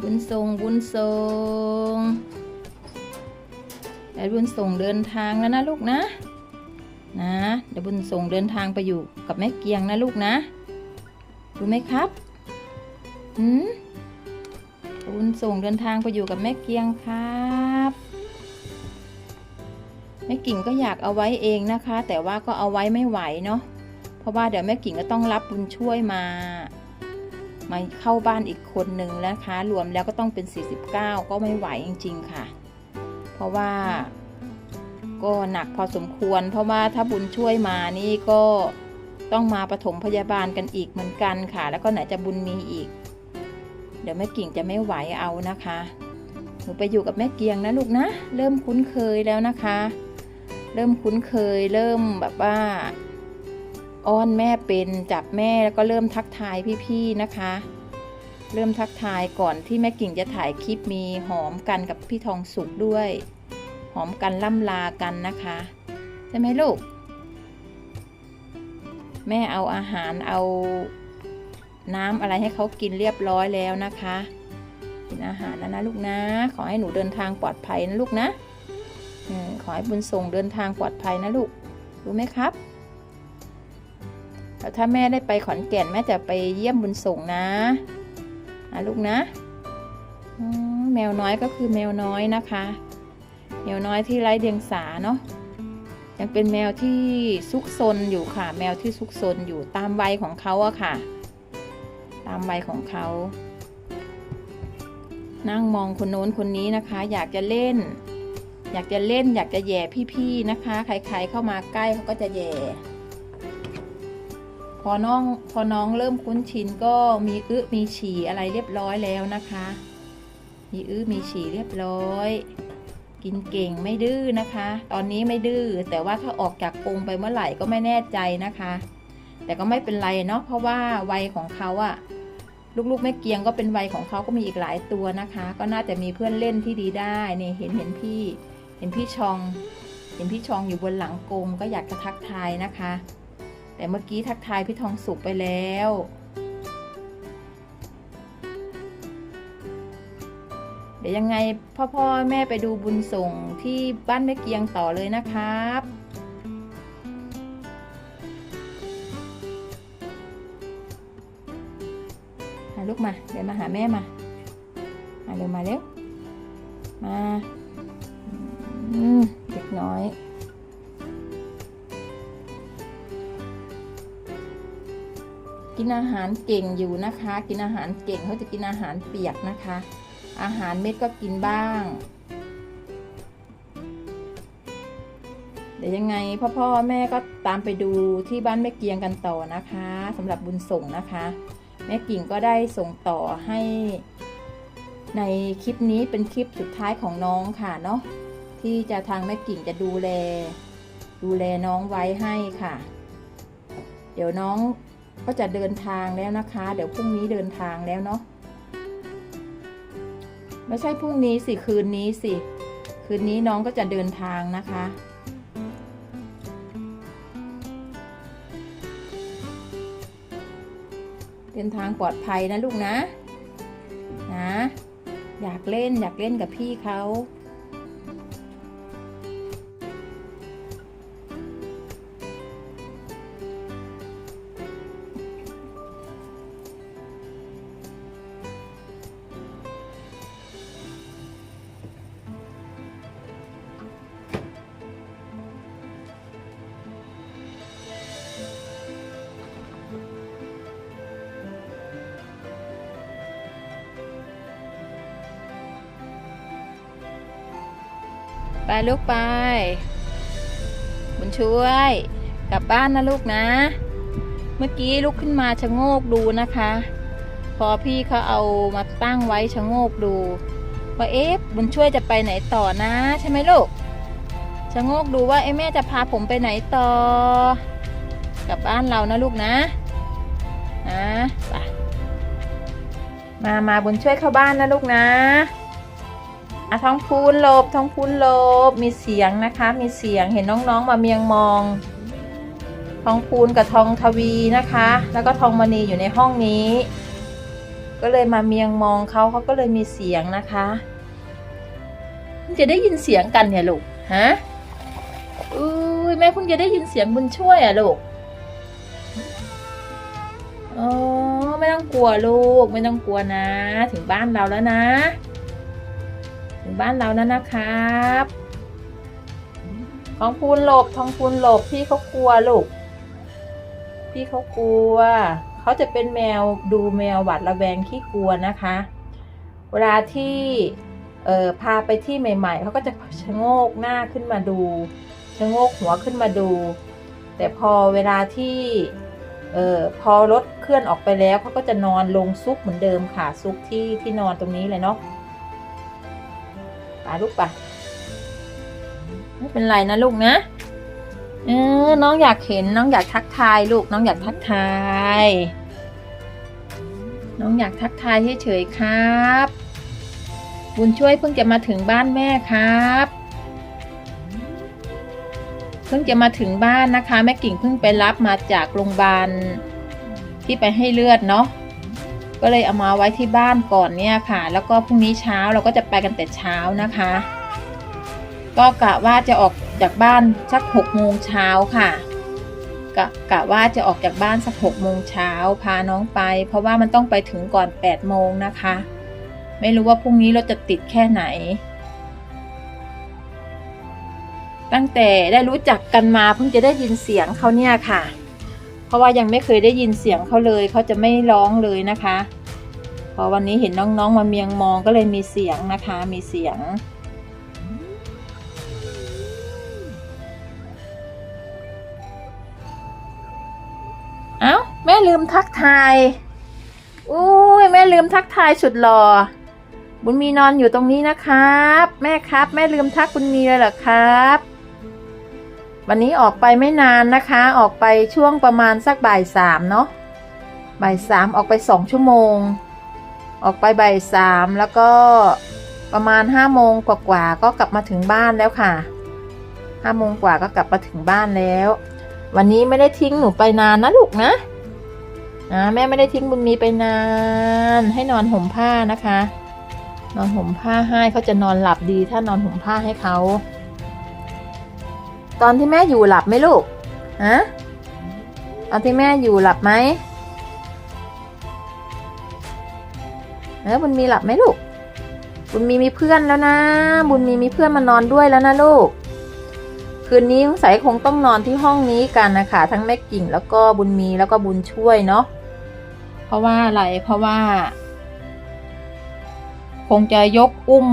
บุญทรงบุญทรงแต่บุญส่งเดินทางแล้วนะลูกนะ นะเดี๋ยวบุญส่งเดินทางไปอยู่กับแม่เกียงนะลูกนะรู้ไหมครับหืมบุญส่งเดินทางไปอยู่กับแม่เกียงครับแม่กิ่งก็อยากเอาไว้เองนะคะ แต่ว่าก็เอาไว้ไม่ไหวเนาะเพราะว่าเดี๋ยวแม่กิ่งก็ต้องรับบุญช่วยมา มาเข้าบ้านอีกคนหนึ่งนะคะ รวมแล้วก็ต้องเป็น 49 ก็ไม่ไหวจริง ๆ ค่ะ เพราะว่าก็หนักพอสมควร เพราะว่าถ้าบุญช่วยมานี่ก็ต้องมาปฐมพยาบาลกันอีกเหมือนกันค่ะ แล้วก็ไหนจะบุญมีอีก เดี๋ยวแม่กิ่งจะไม่ไหวเอานะคะ หนูไปอยู่กับแม่เกียงนะลูกนะ เริ่มคุ้นเคยแล้วนะคะ เริ่มคุ้นเคย เริ่มแบบว่า อ้อนแม่เป็นจับแม่แล้วก็เริ่มทักทายพี่ๆนะคะ เริ่มทักทายก่อนที่แม่กิ่งจะถ่ายคลิปมีหอมกันกับพี่ทองสุกด้วย หอมกันล่ำลากันนะคะใช่ไหมลูก แม่เอาอาหารเอาน้ำอะไรให้เขากินเรียบร้อยแล้วนะคะกินอาหารแล้วนะลูกนะ ขอให้หนูเดินทางปลอดภัยนะลูกนะขอให้บุญส่งเดินทางปลอดภัยนะลูก รู้ไหมครับ แล้วถ้าแม่ได้ไปขอนแก่นแม่จะไปเยี่ยมบุญส่งนะนะลูกนะแมวน้อยก็คือแมวน้อยนะคะ แมวน้อยที่ไร้เดียงสาเนาะยังเป็นแมวที่ซุกซนอยู่ค่ะ แมวที่ซุกซนอยู่ตามวัยของเขาอะค่ะ ตามวัยของเขา นั่งมองคนโน้นคนนี้นะคะ อยากจะเล่น อยากจะเล่น อยากจะแย่พี่ๆนะคะ ใครๆเข้ามาใกล้เขาก็จะแย่ อน้องพอน้องเริ่มคุ้นชินก็มีอึมีฉี่อะไรเรียบร้อยแล้วนะคะ มีอึมีฉี่เรียบร้อย กินเก่งไม่ดื้อนะคะ ตอนนี้ไม่ดื้อแต่ว่าถ้าออกจากกรงไปเมื่อไหร่ก็ไม่แน่ใจนะคะ แต่ก็ไม่เป็นไรเนาะเพราะว่าวัยของเขาอะลูกๆแม่เกียงก็เป็นวัยของเขาก็มีอีกหลายตัวนะคะ ก็น่าจะมีเพื่อนเล่นที่ดีได้เนี่ยเห็นเห็นพี่ เห็นพี่ชอง เห็นพี่ชองอยู่บนหลังกรงก็อยากจะทักทายนะคะ แต่เมื่อกี้ทักทายพี่ทองสุกไปแล้ว เดี๋ยวยังไงพ่อพ่อแม่ไปดูบุญส่งที่บ้านแม่เกียงต่อเลยนะครับมาลูกมา เดี๋ยวมาหาแม่มา มาเร็วมาเร็ว มาอืมเด็กน้อย กินอาหารเก่งอยู่นะคะ กินอาหารเก่งเขาจะกินอาหารเปียกนะคะ อาหารเม็ดก็กินบ้าง เดี๋ยวยังไงพ่อพ่อแม่ก็ตามไปดูที่บ้านแม่เกียงกันต่อนะคะสำหรับบุญส่งนะคะ แม่กิ่งก็ได้ส่งต่อให้ในคลิปนี้เป็นคลิปสุดท้ายของน้องค่ะเนาะที่จะทางแม่กิ่งจะดูแล ดูแลน้องไว้ให้ค่ะ เดี๋ยวน้อง ก็จะเดินทางแล้วนะคะ เดี๋ยวพรุ่งนี้เดินทางแล้วเนาะไม่ใช่พรุ่งนี้สิคืนนี้สิ คืนนี้น้องก็จะเดินทางนะคะ เดินทางปลอดภัยนะลูกนะ นะ อยากเล่นอยากเล่นกับพี่เขา ไปลูกไป บุญช่วย กลับบ้านนะลูกนะ เมื่อกี้ลุกขึ้นมาชะโงกดูนะคะ พอพี่เขาเอามาตั้งไว้ชะโงกดูว่าเอ๊ะบุญช่วยจะไปไหนต่อนะใช่ไหมลูกชะโงกดูว่าเอ๊ะแม่จะพาผมไปไหนต่อ กลับบ้านเรานะลูกนะนะไปมามาบุญช่วยเข้าบ้านนะลูกนะ อะท้องพูนหลบท้องพูนหลบมีเสียงนะคะ มีเสียงเห็นน้องๆมาเมียงมอง ทองพูนกับทองทวีนะคะ แล้วก็ทองมณีอยู่ในห้องนี้ ก็เลยมาเมียงมองเขาเขาก็เลยมีเสียงนะคะพิ่งจะได้ยินเสียงกันเนี่ยลูกฮะอุ้ยแม่เพิ่งจะได้ยินเสียงบุญช่วยอะลูกอ๋อไม่ต้องกลัวลูก ไม่ต้องกลัวนะ ถึงบ้านเราแล้วนะ ถึงบ้านเราแล้วนะครับ ทองพูนหลบทองพูนหลบพี่เขากลัวลูก พี่เขากลัว เขาจะเป็นแมวดูแมวหวาดระแวงขี้กลัวนะคะ เวลาที่เอ่อพาไปที่ใหม่ ๆ เขาก็จะชะโงกหน้าขึ้นมาดูชะโงกหัวขึ้นมาดู แต่พอเวลาที่เอ่อพอรถเคลื่อนออกไปแล้วเขาก็จะนอนลงซุกเหมือนเดิมค่ะซุกที่ที่นอนตรงนี้เลยเนาะ ไปลูกปะไม่เป็นไรนะลูกนะเออน้องอยากเห็นน้องอยากทักทายลูกน้องอยากทักทาย น้องอยากทักทายเฉยๆครับ บุญช่วยเพิ่งจะมาถึงบ้านแม่ครับเพิ่งจะมาถึงบ้านนะคะ แม่กิ่งเพิ่งไปรับมาจากโรงพยาบาลที่ไปให้เลือดเนาะ ก็เลยเอามาไว้ที่บ้านก่อนเนี่ยค่ะ แล้วก็พรุ่งนี้เช้าเราก็จะไปกันแต่เช้านะคะ ก็กะว่าจะออกจากบ้านสักหกโมงเช้าค่ะกะกะว่าจะออกจากบ้านสักหกโมงเช้าพาน้องไป เพราะว่ามันต้องไปถึงก่อนแปดโมงนะคะ ไม่รู้ว่าพรุ่งนี้เราจะติดแค่ไหน ตั้งแต่ได้รู้จักกันมาเพิ่งจะได้ยินเสียงเขาเนี่ยค่ะ เพราะว่ายังไม่เคยได้ยินเสียงเขาเลยเขาจะไม่ร้องเลยนะคะ พอวันนี้เห็นน้องๆมาเมียงมองก็เลยมีเสียงนะคะ มีเสียง เอ้าแม่ลืมทักทายอุ้ยแม่ลืมทักทายสุดหล่อบุญมีนอนอยู่ตรงนี้นะครับ แม่ครับ แม่ลืมทักบุญมีเลยเหรอครับ วันนี้ออกไปไม่นานนะคะ ออกไปช่วงประมาณสักบ่ายสามเนาะบ่ายสามออกไปสองชั่วโมง ออกไปบ่ายสามแล้วก็ประมาณห้าโมงกว่าๆก็กลับมาถึงบ้านแล้วค่ะห้าโมงกว่าก็กลับมาถึงบ้านแล้ว วันนี้ไม่ได้ทิ้งหนูไปนานนะลูกนะนะแม่ไม่ได้ทิ้งบุญมีไปนาน ให้นอนห่มผ้านะคะ นอนห่มผ้าให้เขาจะนอนหลับดีถ้านอนห่มผ้าให้เขา ตอนที่แม่อยู่หลับไหมลูก ฮะ ตอนที่แม่อยู่หลับไหมเออบุญมีหลับไหมลูก บุญมีมีเพื่อนแล้วนะ บุญมีมีเพื่อนมานอนด้วยแล้วนะลูก คืนนี้สงสัยคงต้องนอนที่ห้องนี้กันนะคะ ทั้งแม่กิ่งแล้วก็บุญมีแล้วก็บุญช่วยเนาะ เพราะว่าอะไร เพราะว่า คงจะยกอุ้ม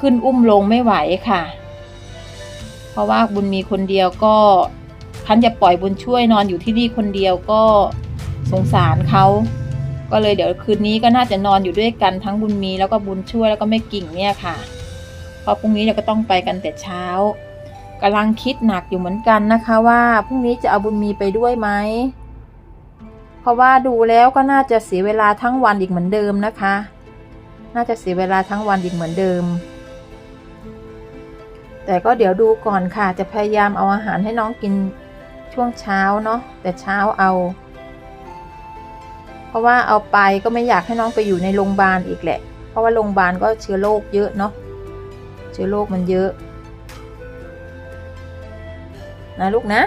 ขึ้นอุ้มลงไม่ไหวค่ะ เพราะว่าบุญมีคนเดียวก็คันจะปล่อยบุญช่วยนอนอยู่ที่นี่คนเดียวก็สงสารเขาก็เลยเดี๋ยวคืนนี้ก็น่าจะนอนอยู่ด้วยกันทั้งบุญมีแล้วก็บุญช่วยแล้วก็แม่กิ่งเนี่ยค่ะเพราะพรุ่งนี้เราก็ต้องไปกันแต่เช้ากำลังคิดหนักอยู่เหมือนกันนะคะว่าพรุ่งนี้จะเอาบุญมีไปด้วยไหมเพราะว่าดูแล้วก็น่าจะเสียเวลาทั้งวันอีกเหมือนเดิมนะคะ น่าจะเสียเวลาทั้งวันอีกเหมือนเดิม แต่ก็เดี๋ยวดูก่อนค่ะจะพยายามเอาอาหารให้น้องกินช่วงเช้าเนาะแต่เช้าเอา เพราะว่าเอาไปก็ไม่อยากให้น้องไปอยู่ในโรงพยาบาลอีกแหละ เพราะว่าโรงพยาบาลก็เชื้อโรคเยอะเนาะเชื้อโรคมันเยอะ นะลูกนะ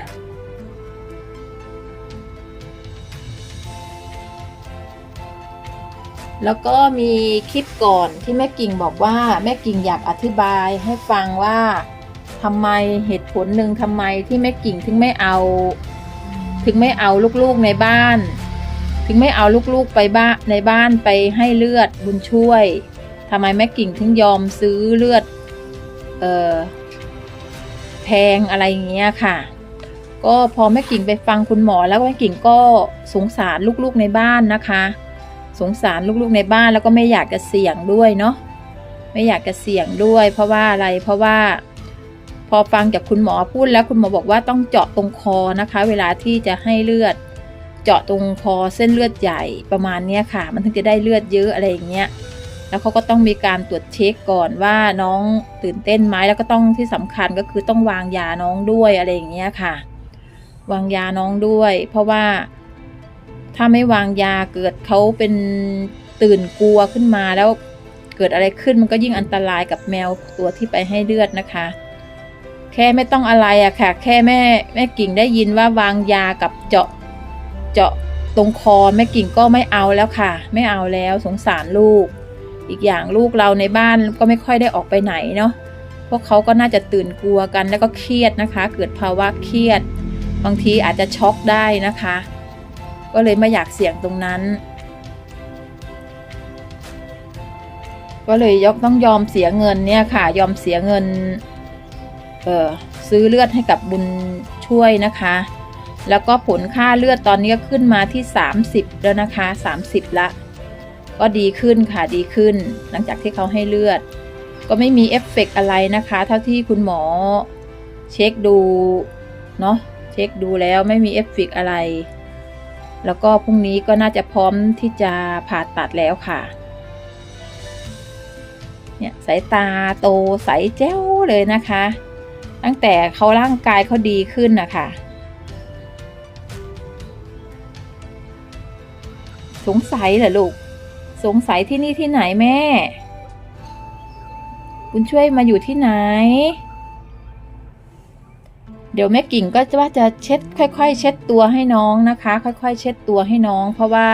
แล้วก็มีคลิปก่อนที่แม่กิ่งบอกว่าแม่กิ่งอยากอธิบายให้ฟังว่าทำไมเหตุผลหนึ่งทำไมที่แม่กิ่งถึงไม่เอา ถึงไม่เอาลูกๆในบ้าน ถึงไม่เอาลูกๆไปบ้านในบ้านไปให้เลือดบุญช่วยทำไมแม่กิ่งถึงยอมซื้อเลือดเออแพงอะไรอย่างเงี้ยค่ะ ก็พอแม่กิ่งไปฟังคุณหมอแล้วแม่กิ่งก็สงสารลูกๆในบ้านนะคะ สงสารลูกๆในบ้านแล้วก็ไม่อยากจะเสี่ยงด้วยเนาะไม่อยากจะเสี่ยงด้วย เพราะว่าอะไรเพราะว่า พอฟังจากคุณหมอพูดแล้วคุณหมอบอกว่าต้องเจาะตรงคอนะคะ เวลาที่จะให้เลือด เจาะตรงคอเส้นเลือดใหญ่ประมาณนี้ค่ะ มันถึงจะได้เลือดเยอะอะไรอย่างเงี้ยแล้วเขาก็ต้องมีการตรวจเช็คก่อนว่าน้องตื่นเต้นไหมแล้วก็ต้องที่สำคัญก็คือต้องวางยาน้องด้วยอะไรอย่างเงี้ยค่ะ วางยาน้องด้วย เพราะว่า ถ้าไม่วางยาเกิดเขาเป็นตื่นกลัวขึ้นมาแล้วเกิดอะไรขึ้นมันก็ยิ่งอันตรายกับแมวตัวที่ไปให้เลือดนะคะ แค่ไม่ต้องอะไรอะค่ะ แค่แม่แม่กิ่งได้ยินว่าวางยากับเจาะเจาะตรงคอแม่กิ่งก็ไม่เอาแล้วค่ะ ไม่เอาแล้วสงสารลูก อีกอย่างลูกเราในบ้านก็ไม่ค่อยได้ออกไปไหนเนาะพวกเขาก็น่าจะตื่นกลัวกันแล้วก็เครียดนะคะ เกิดภาวะเครียด บางทีอาจจะช็อกได้นะคะ ก็เลยไม่อยากเสี่ยงตรงนั้น ก็เลยยกต้องยอมเสียเงินเนี่ยค่ะ ยอมเสียเงิน เออซื้อเลือดให้กับบุญช่วยนะคะ แล้วก็ผลค่าเลือดตอนนี้ก็ขึ้นมาที่ 30 แล้วนะคะ 30 ละ ก็ดีขึ้นค่ะดีขึ้น หลังจากที่เขาให้เลือด ก็ไม่มีเอฟเฟกต์อะไรนะคะ เท่าที่คุณหมอเช็คดู เนาะเช็คดูแล้วไม่มีเอฟเฟกต์อะไร แล้วก็พรุ่งนี้ก็น่าจะพร้อมที่จะผ่าตัดแล้วค่ะเนี่ยสายตาโตใสแจ้วเลยนะคะ ตั้งแต่เขาร่างกายเขาดีขึ้นนะคะสงสัยเหรอลูก สงสัยที่นี่ที่ไหนแม่ คุณช่วยมาอยู่ที่ไหน ดี๋ยวแม่กิ่งก็จะว่าจะเช็ด ค่อยๆ เช็ดตัวให้น้องนะคะ ค่อยๆ เช็ดตัวให้น้อง เพราะว่า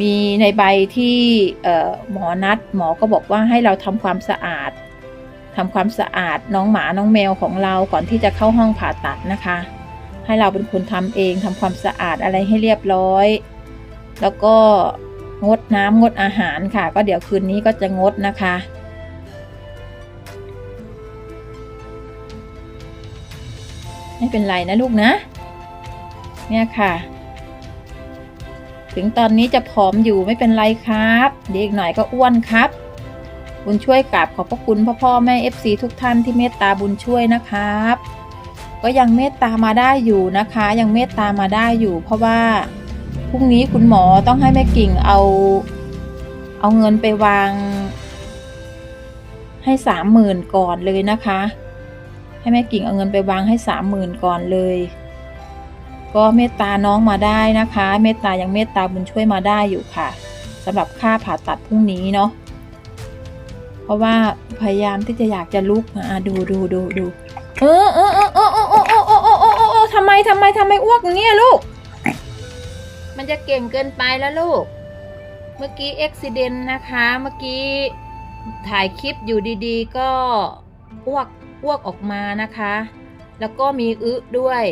มีในใบที่หมอนัดหมอก็บอกว่าให้เราทำความสะอาดทำความสะอาดน้องหมาน้องแมวของเราก่อนที่จะเข้าห้องผ่าตัดนะคะ ให้เราเป็นคนทำเองทำความสะอาดอะไรให้เรียบร้อย แล้วก็งดน้ำงดอาหารค่ะ ก็เดี๋ยวคืนนี้ก็จะงดนะคะ ไม่เป็นไรนะลูกนะ เนี่ยค่ะ ถึงตอนนี้จะผอมอยู่ไม่เป็นไรครับเด็กหน่อยก็อ้วนครับ บุญช่วยกราบขอบพระคุณพ่อพ่อแม่เอฟซีทุกท่านที่เมตตาบุญช่วยนะครับ ก็ยังเมตตามาได้อยู่นะคะ ยังเมตตามาได้อยู่ เพราะว่าพรุ่งนี้คุณหมอต้องให้แม่กิ่งเอา เอาเงินไปวางให้สามหมื่นก่อนเลยนะคะ ให้แม่กิ่งเอาเงินไปวางให้สามหมื่นก่อนเลย ก็เมตตาน้องมาได้นะคะ เมตตายังเมตตาบุญช่วยมาได้อยู่ค่ะสำหรับค่าผ่าตัดพรุ่งนี้เนาะเพราะว่าพยายามที่จะอยากจะลุกอะดูดูดูดูเออเออเออเออเออเออเออเออเออเออทำไมทำไมทำไมอ้วกอย่างเงี้ยลูก มันจะเก่งเกินไปแล้วลูก เมื่อกี้อุบิเหตุนะคะ เมื่อกี้ถ่ายคลิปอยู่ดีๆ ก็อ้วก อ้วกออกมานะคะ แล้วก็มีอึด้วย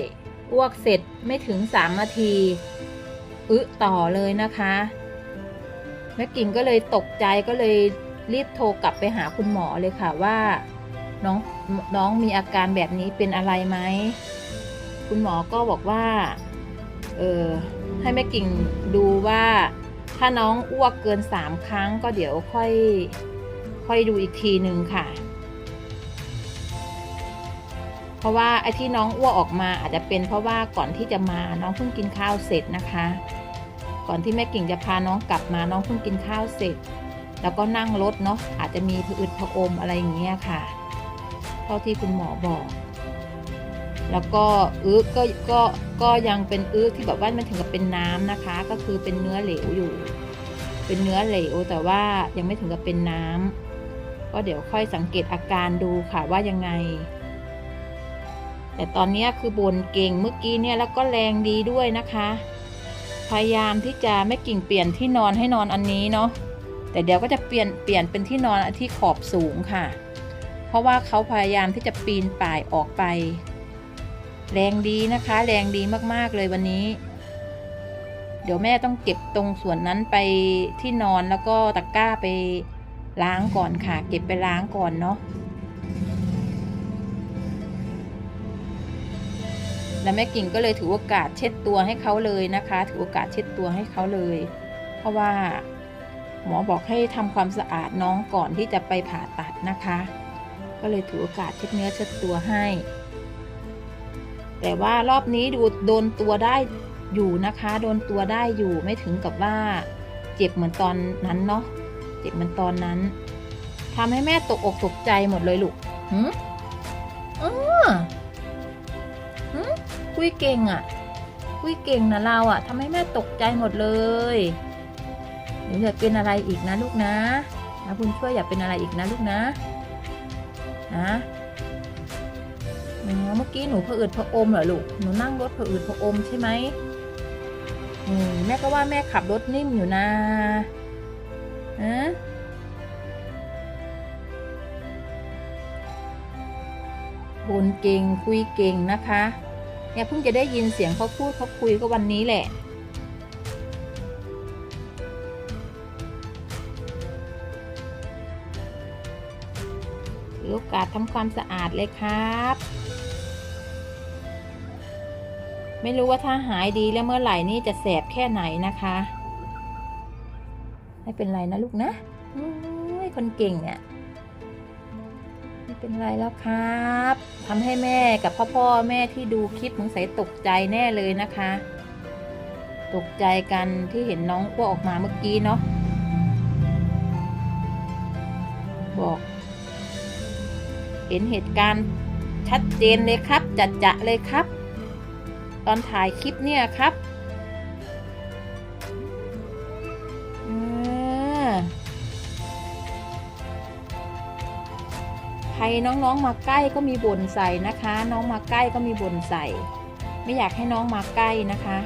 อ้วกเสร็จไม่ถึงสามนาที อึต่อเลยนะคะแม่กิ่งก็เลยตกใจก็เลยรีบโทรกลับไปหาคุณหมอเลยค่ะว่า น้องน้องมีอาการแบบนี้เป็นอะไรไหม คุณหมอก็บอกว่า เออให้แม่กิ่งดูว่าถ้าน้องอ้วกเกินสามครั้งก็เดี๋ยวค่อย ค่อยดูอีกทีหนึ่งค่ะ เพราะว่าไอ้ที่น้องอ้วกออกมาอาจจะเป็นเพราะว่าก่อนที่จะมาน้องเพิ่งกินข้าวเสร็จนะคะ ก่อนที่แม่กิ่งจะพาน้องกลับมาน้องเพิ่งกินข้าวเสร็จ แล้วก็นั่งรถเนาะอาจจะมีผะอืดผะอมอะไรอย่างเงี้ยค่ะ เท่าที่คุณหมอบอก แล้วก็อึก็ก็ก็ยังเป็นอึที่แบบว่ามันถึงกับเป็นน้ำนะคะ ก็คือเป็นเนื้อเหลวอยู่ เป็นเนื้อเหลวแต่ว่ายังไม่ถึงกับเป็นน้ำก็เดี๋ยวค่อยสังเกตอาการดูค่ะว่ายังไง แต่ตอนนี้คือบนเก่งเมื่อกี้เนี่ยแล้วก็แรงดีด้วยนะคะ พยายามที่จะไม่กิ่งเปลี่ยนที่นอนให้นอนอันนี้เนาะแต่เดี๋ยวก็จะเปลี่ยนเปลี่ยนเป็นที่นอนที่ขอบสูงค่ะ เพราะว่าเขาพยายามที่จะปีนป่ายออกไป แรงดีนะคะ แรงดีมากๆเลยวันนี้ เดี๋ยวแม่ต้องเก็บตรงส่วนนั้นไปที่นอนแล้วก็ตะกร้าไปล้างก่อนค่ะ เก็บไปล้างก่อนเนาะ แล้วแม่กิ่งก็เลยถือโอกาสเช็ดตัวให้เขาเลยนะคะ ถือโอกาสเช็ดตัวให้เขาเลย เพราะว่า หมอบอกให้ทำความสะอาดน้องก่อนที่จะไปผ่าตัดนะคะ ก็เลยถือโอกาสเช็ดเนื้อเช็ดตัวให้ แต่ว่ารอบนี้ดูโดนตัวได้อยู่นะคะ โดนตัวได้อยู่ไม่ถึงกับว่า เจ็บเหมือนตอนนั้นเนาะเจ็บเหมือนตอนนั้นทำให้แม่ตกอกตกใจหมดเลยลูกหืมออ มคุยเก่งอะ่ะคุยเก่งนะเราอะ่ะทำให้แม่ตกใจหมดเลยเหนูอย่าเป็นอะไรอีกนะลูกนะนะบุญช่วยอย่าเป็นอะไรอีกนะลูกนะนะเมื่อกี้หนูผะอืดผะอมเหรอลูก หนูนั่งรถผะอืดผะอมใช่ไหมอืมแม่ก็ว่าแม่ขับรถนิ่มอยู่นะฮะบุญเก่งคุยเก่งนะคะ เนี่ยเพิ่งจะได้ยินเสียงเขาพูดเขาคุยก็วันนี้แหละ โอกาสทำความสะอาดเลยครับ ไม่รู้ว่าถ้าหายดีแล้วเมื่อไหร่นี่จะแสบแค่ไหนนะคะ ไม่เป็นไรนะลูกนะโอ้ยคนเก่งเนี่ย เป็นไรแล้วครับทำให้แม่กับพ่อพ่อแม่ที่ดูคลิปสงสัยตกใจแน่เลยนะคะ ตกใจกันที่เห็นน้องอ้วกออกมาเมื่อกี้เนาะบอก เห็นเหตุการณ์ชัดเจนเลยครับ จัดจะเลยครับ ตอนถ่ายคลิปเนี่ยครับ รน้องๆมาใกล้ก็มีบ่นใส่นะคะ น้องมาใกล้ก็มีบ่นใส่ ไม่อยากให้น้องมาใกล้นะคะ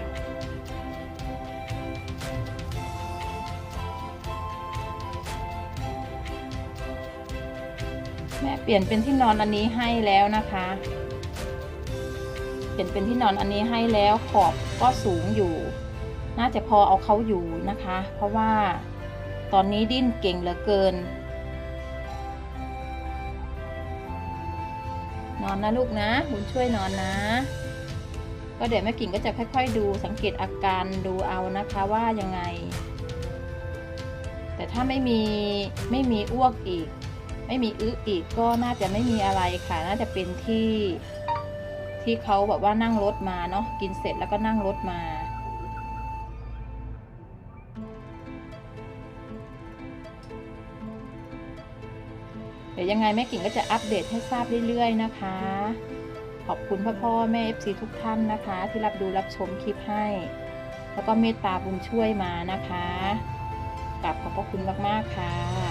แม่เปลี่ยนเป็นที่นอนอันนี้ให้แล้วนะคะ เปลี่ยนเป็นที่นอนอันนี้ให้แล้วขอบก็สูงอยู่ น่าจะพอเอาเขาอยู่นะคะ เพราะว่าตอนนี้ดิ้นเก่งเหลือเกิน นอนนะลูกนะ บุญช่วยนอนนะ ก็เดี๋ยวแม่กิ่งก็จะค่อยๆ ดูสังเกตอาการดูเอานะคะว่ายังไง แต่ถ้าไม่มีไม่มีอ้วกอีก ไม่มีอึอีกก็น่าจะไม่มีอะไรค่ะน่าจะเป็นที่ที่เขาแบบว่านั่งรถมาเนาะกินเสร็จแล้วก็นั่งรถมา เดี๋ยวยังไงแม่กิ่งก็จะอัปเดตให้ทราบเรื่อยๆนะคะ ขอบคุณพ่อพ่อแม่ FC ทุกท่านนะคะ ที่รับดูรับชมคลิปให้ แล้วก็เมตตาบุญช่วยมานะคะกลับขอบพระคุณมากๆค่ะ